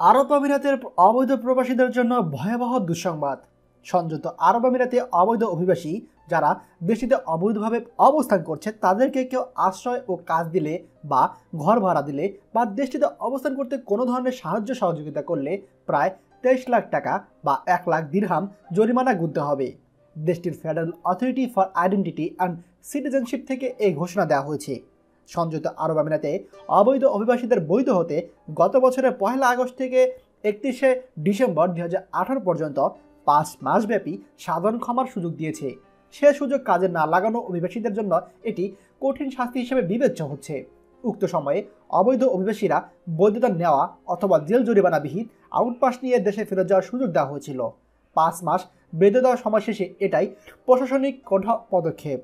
আরব আমিরাতের অবৈধ প্রবাসীদের জন্য ভয়াবহ দুঃসংবাদ। সংযুক্ত আরব আমিরাতে অবৈধ অভিবাসী যারা দেশটিতে অবৈধভাবে অবস্থান করছে, তাদেরকে কেউ আশ্রয় ও কাজ দিলে বা ঘর ভাড়া দিলে বা দেশটিতে অবস্থান করতে কোনো ধরনের সাহায্য সহযোগিতা করলে প্রায় তেইশ লাখ টাকা বা এক লাখ দিরহাম জরিমানা গুনতে হবে। দেশটির federal authority for identity and citizenship থেকে এই ঘোষণা দেওয়া হয়েছে। সংযুক্ত আরব আমিরাতে অবৈধ অভিবাসীদের বৈধ হতে গত বছরের পহেলা আগস্ট থেকে একত্রিশে ডিসেম্বর দু হাজার আঠারো পর্যন্ত পাঁচ মাসব্যাপী সাধারণ ক্ষমার সুযোগ দিয়েছে। সে সুযোগ কাজে না লাগানো অভিবাসীদের জন্য এটি কঠিন শাস্তি হিসেবে বিবেচ্য হচ্ছে। উক্ত সময়ে অবৈধ অভিবাসীরা বৈধতা নেওয়া অথবা জেল জরিমানা বিহিত আউটপাস নিয়ে দেশে ফেরত যাওয়ার সুযোগ দেওয়া হয়েছিল। পাঁচ মাস বেঁধে দেওয়ার সময় শেষে এটাই প্রশাসনিক কঠোর পদক্ষেপ।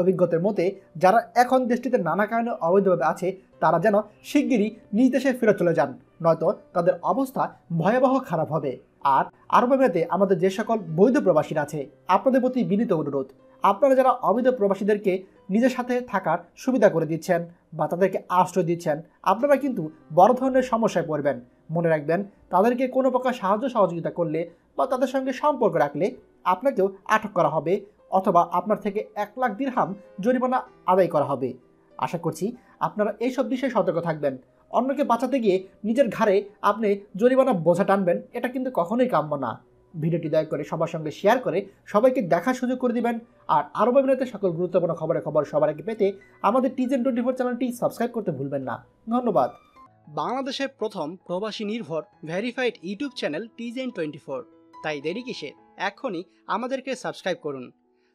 অভিজ্ঞতার মতে যারা এখন দেশটিতে নানা কারণে অবৈধভাবে আছে, তারা যেন শিগগিরই নিজ দেশে ফেরত চলে যান, নয়তো তাদের অবস্থা ভয়াবহ খারাপ হবে। আর আরব আমিরাতে আমাদের যে সকল বৈধ প্রবাসীরা আছে, আপনাদের প্রতি বিনীত অনুরোধ, আপনারা যারা অবৈধ প্রবাসীদেরকে নিজের সাথে থাকার সুবিধা করে দিচ্ছেন বা তাদেরকে আশ্রয় দিচ্ছেন, আপনারা কিন্তু বড় ধরনের সমস্যায় পড়বেন। মনে রাখবেন, তাদেরকে কোনো প্রকার সাহায্য সহযোগিতা করলে বা তাদের সঙ্গে সম্পর্ক রাখলে আপনাকেও আটক করা হবে। অথবা আপনার থেকে এক লাখ দিরহাম জরিমানা আদায় করা হবে। আশা করছি আপনারা এইসব বিষয়ে সতর্ক থাকবেন। অন্যকে বাঁচাতে গিয়ে নিজের ঘাড়ে আপনি জরিমানা বোঝা টানবেন, এটা কিন্তু কখনোই কাম্য না। ভিডিওটি দয়া করে সবার সঙ্গে শেয়ার করে সবাইকে দেখার সুযোগ করে দিবেন। আর আরব আমিরাতে সকল গুরুত্বপূর্ণ খবরের খবর সবার আগে পেতে আমাদের টিজেন টোয়েন্টি ফোর চ্যানেলটি সাবস্ক্রাইব করতে ভুলবেন না। ধন্যবাদ। বাংলাদেশের প্রথম প্রবাসী নির্ভর verified YouTube channel Tizen twenty four তাই দেরি কিসের? এখনই আমাদেরকে সাবস্ক্রাইব করুন।